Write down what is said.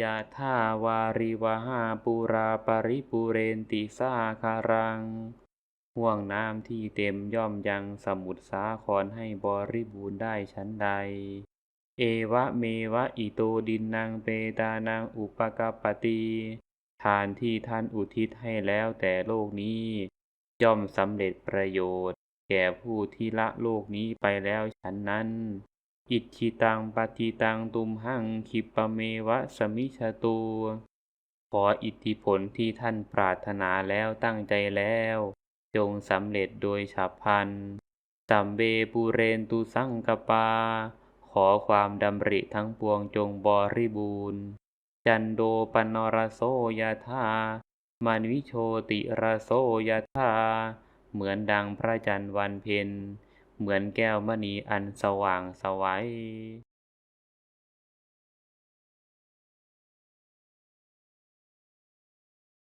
ยะถาวาริวหาปุราปริปุเรนติสาคารัง ห่วงน้ำที่เต็มย่อมยังสมุทรสาครให้บริบูรณ์ได้ชั้นใด เอวะเมวะอิโตดินนางเปตานังอุปกปปติทานที่ท่านอุทิศให้แล้วแต่โลกนี้ ย่อมสำเร็จประโยชน์ แก่ผู้ที่ละโลกนี้ไปแล้วฉันนั้น อิทธิตังปฏิตังตุมหังคิปะเมวะสมิชตูขออิทธิผลที่ท่านปรารถนาแล้วตั้งใจแล้ว จงสำเร็จโดยฉับพลันสัมเบปุเรนตุสังกปา ขอความดำริทั้งปวงจงบริบูรณ์จันโดปนรโสยธามานวิโชติรโสยธาเหมือนดังพระจันทร์วันเพ็ญ เหมือนแก้วมณีอันสว่างสวัย